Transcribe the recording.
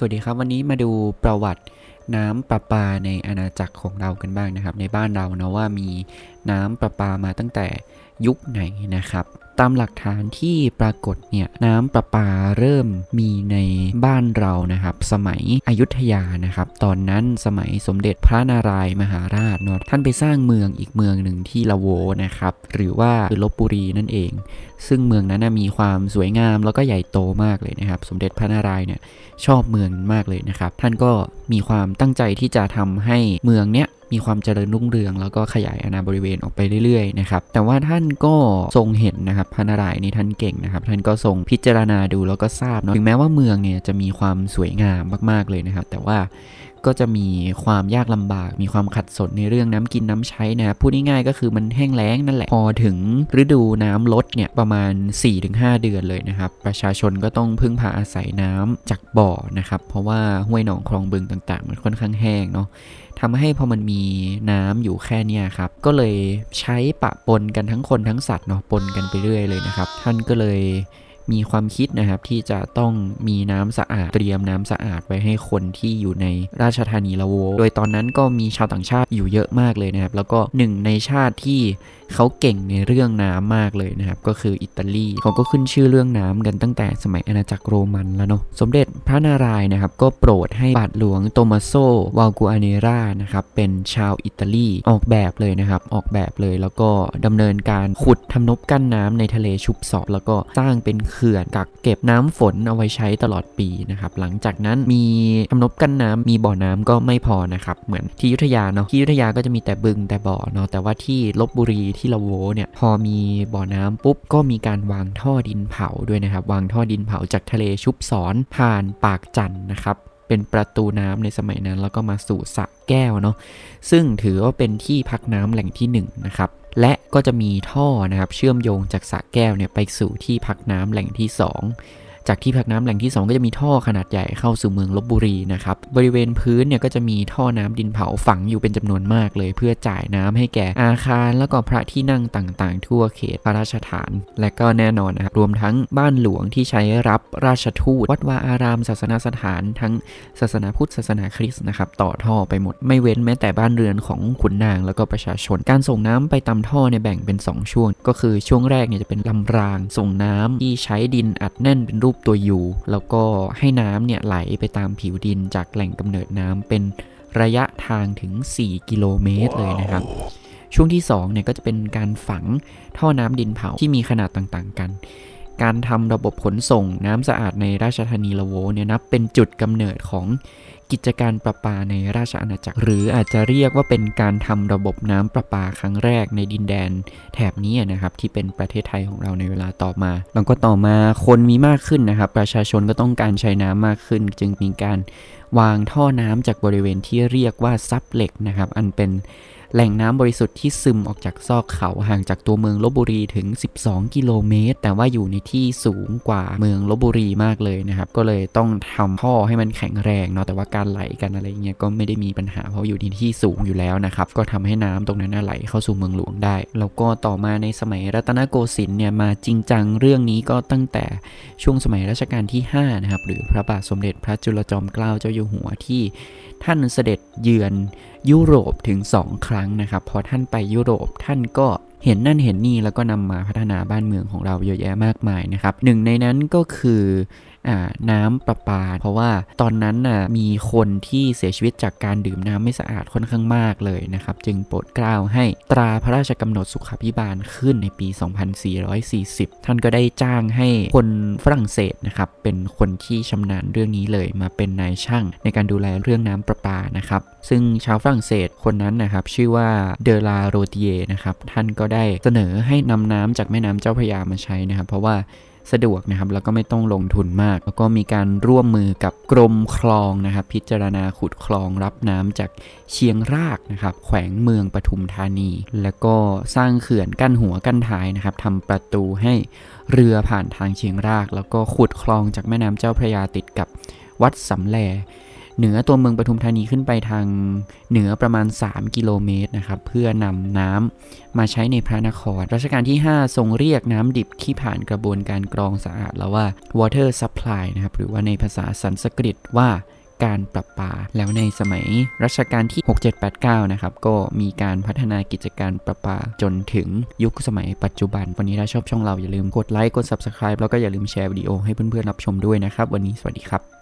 สวัสดีครับวันนี้มาดูประวัติน้ำประปาในอาณาจักรของเรากันบ้างนะครับ ในบ้านเรานะว่ามีน้ำประปามาตั้งแต่ยุคไหนนะครับ ตามหลักฐานที่ปรากฏเนี่ยน้ำประปาเริ่มมีในบ้านเรานะครับ สมัยอยุธยานะครับ ตอนนั้นสมัยสมเด็จพระนารายมหาราชเนาะท่านไปสร้างเมืองอีกเมืองหนึ่งที่ละโวนะครับ หรือว่าคือลบบุรีนั่นเอง ซึ่งเมืองนั้นมีความสวยงามแล้วก็ใหญ่โตมากเลยนะครับ สมเด็จพระนารายณ์เนี่ยชอบเมืองมากเลยนะครับ ท่านก็มีความตั้งใจที่จะทำให้เมืองเนี้ย มีความเจริญรุ่งเรือง แล้วก็ขยายอาณาบริเวณออกไปเรื่อยๆนะครับแต่ว่าท่านก็ทรงเห็นนะครับพระนารายณ์นี่ท่านเก่งนะครับ ท่านก็ทรงพิจารณาดูแล้วก็ทราบเนาะถึงแม้ว่าเมืองเนี่ยจะมีความสวยงามมากๆเลยนะครับ แต่ว่าก็จะมีความยากลำบาก มีความขัดสนในเรื่องน้ำกินน้ำใช้นะครับพูดง่ายๆก็คือมันแห้งแล้งนั่นแหละ พอถึงฤดูน้ำลดเนี่ยประมาณ 4-5 เดือนเลยนะครับ ประชาชนก็ต้องพึ่งพาอาศัยน้ำจากบ่อนะครับ เพราะว่าห้วยหนองคลองบึงต่างๆ มันค่อนข้างแห้งเนาะทำให้พอมันมีน้ำอยู่แค่เนี้ยครับ ก็เลยใช้ปะปนกันทั้งคนทั้งสัตว์เนาะปนกันไปเรื่อยเลยนะครับ ท่านก็เลย มีความคิดนะครับที่จะต้องมีน้ำสะอาดเตรียมน้ำสะอาดไว้ให้คนที่อยู่ในราชธานีละโว โดยตอนนั้นก็มีชาวต่างชาติอยู่เยอะมากเลยนะครับ แล้วก็หนึ่งในชาติที่เขาเก่งในเรื่องน้ำมากเลยนะครับ ก็คืออิตาลีเขาก็ขึ้นชื่อเรื่องน้ำกันตั้งแต่สมัยอาณาจักรโรมันแล้วเนาะสมเด็จพระนารายณ์นะครับ ก็โปรดให้บาทหลวงโตมาโซวาลกูอาเนรานะครับเป็นชาวอิตาลีออกแบบเลยนะครับ ออกแบบเลยแล้วก็ดำเนินการขุดทำนบกั้นน้ำในทะเลชุบเสอบ แล้วก็สร้างเป็นเขื่อนกักเก็บน้ำฝนเอาไว้ใช้ตลอดปีนะครับหลังจากนั้นมีทำนบกั้นน้ำมีบ่อน้ำก็ไม่พอนะครับเหมือนที่ยุทธยาเนาะที่ยุทธยาก็จะมีแต่บึงแต่บ่อเนาะแต่ว่าที่ลบบุรีที่ละโวเนี่ยพอมีบ่อน้ำปุ๊บก็มีการวางท่อดินเผาด้วยนะครับวางท่อดินเผาจากทะเลชุบสอนผ่านปากจันนะครับเป็นประตูน้ำในสมัยนั้นแล้วก็มาสู่สระแก้วเนาะซึ่งถือว่าเป็นที่พักน้ำแหล่งที่1นะครับ และก็จะมีท่อนะครับเชื่อมโยงจากสระแก้วเนี่ยไปสู่ที่พักน้ำแหล่งที่ 2 จากที่พักน้ำแหล่งที่ 2 ก็จะมีท่อขนาดใหญ่เข้าสู่เมืองลบบุรีนะครับบริเวณพื้นเนี่ยก็จะมีท่อน้ำดินเผาฝังอยู่เป็นจำนวนมากเลย เพื่อจ่ายน้ำให้แก่อาคารแล้วก็พระที่นั่งต่างๆ ทั่วเขตพระราชฐาน และก็แน่นอนนะครับรวมทั้งบ้านหลวงที่ใช้รับราชทูต วัดวาอารามศาสนาสถานทั้งศาสนาพุทธศาสนาคริสต์นะครับต่อท่อไปหมดไม่เว้นแม้แต่บ้านเรือนของขุนนางแล้วก็ประชาชน การส่งน้ำไปตามท่อเนี่ยแบ่งเป็น 2 ช่วง ก็คือช่วงแรกเนี่ยจะเป็นลำรางส่งน้ำที่ใช้ดินอัดแน่นเป็นรูปตัวยูแล้วก็ให้น้ำเนี่ยไหลไปตามผิวดินจากแหล่งกำเนิดน้ำเป็นระยะทางถึง 4 กิโลเมตรเลยนะครับ ช่วงที่2เนี่ยก็จะเป็นการฝังท่อน้ำดินเผาที่มีขนาดต่างๆกัน การทำระบบขนส่งน้ำสะอาดในราชธานีละโวเนี่ยนับเป็นจุดกำเนิดของ กิจการประปาในราชอาณาจักร หรืออาจจะเรียกว่าเป็นการทำระบบน้ำประปาครั้งแรกในดินแดนแถบนี้นะครับที่เป็นประเทศไทยของเราในเวลาต่อมา แล้วก็ต่อมาคนมีมากขึ้นนะครับ ประชาชนก็ต้องการใช้น้ำมากขึ้น จึงมีการวางท่อน้ำจากบริเวณที่เรียกว่าซับเหล็กนะครับอันเป็นแหล่งน้ำบริสุทธิ์ที่ซึมออกจากซอกเขาห่างจากตัวเมืองลบบุรีถึง 12 กิโลเมตร แต่ว่าอยู่ในที่สูงกว่าเมืองลบบุรีมากเลยนะครับ ก็เลยต้องทำท่อให้มันแข็งแรงเนาะแต่ว่าการไหลกันอะไรเงี้ยก็ไม่ได้มีปัญหาเพราะอยู่ในที่สูงอยู่แล้วนะครับ ก็ทำให้น้ำตรงนั้นไหลเข้าสู่เมืองหลวงได้ แล้วก็ต่อมาในสมัยรัตนโกสินทร์เนี่ยมาจริงจังเรื่องนี้ก็ตั้งแต่ช่วงสมัยรัชกาลที่5นะครับหรือพระบาทสมเด็จพระจุลจอมเกล้าเจ้าอยู่หัวที่ท่านเสด็จเยือนยุโรปถึง 2 ครั้งนะครับพอท่านไปยุโรปท่านก็ เห็นนั่นเห็นนี่แล้วก็นำมาพัฒนาบ้านเมืองของเราเยอะแยะมากมายนะครับหนึ่งในนั้นก็คืออน้ำประปา เพราะว่าตอนนั้นน่ะมีคนที่เสียชีวิตจากการดื่มน้ำไม่สะอาดค่อนข้างมากเลยนะครับ จึงโปรดเกล้าให้ตราพระราชกำหนดสุขาภิบาลขึ้นในปี 2440 ท่านก็ได้จ้างให้คนฝรั่งเศสนะครับเป็นคนที่ชำนาญเรื่องนี้เลยมาเป็นนายช่างในการดูแลเรื่องน้ำประปานะครับ ซึ่งชาวฝรั่งเศสคนนั้นนะครับชื่อว่าเดลาโรติเยนะครับท่านก็ได้เสนอให้นำน้ำจากแม่น้ำเจ้าพระยามาใช้นะครับ เพราะว่าสะดวกนะครับแล้วก็ไม่ต้องลงทุนมาก แล้วก็มีการร่วมมือกับกรมคลองนะครับ พิจารณาขุดคลองรับน้ำจากเชียงรากนะครับ แขวงเมืองปทุมธานี แล้วก็สร้างเขื่อนกั้นหัวกั้นท้ายนะครับทำประตูให้เรือผ่านทางเชียงราก แล้วก็ขุดคลองจากแม่น้ำเจ้าพระยาติดกับวัดสำแล เหนือตัวเมืองปทุมธานีขึ้นไปทางเหนือประมาณ 3 กิโลเมตรนะครับเพื่อนำน้ำมาใช้ในพระนคร รัชกาลที่ 5 ทรงเรียกน้ำดิบที่ผ่านกระบวนการกรองสะอาดแล้วว่า water supply นะครับหรือว่าในภาษาสันสกฤตว่าการประปาแล้วในสมัยรัชกาลที่ 6789 นะครับ ก็มีการพัฒนากิจการประปาจนถึงยุคสมัยปัจจุบัน วันนี้ถ้าชอบช่องเราอย่าลืมกดไลค์ กด Subscribe แล้วก็อย่าลืมแชร์วิดีโอให้เพื่อนๆรับชมด้วยนะครับ วันนี้สวัสดีครับ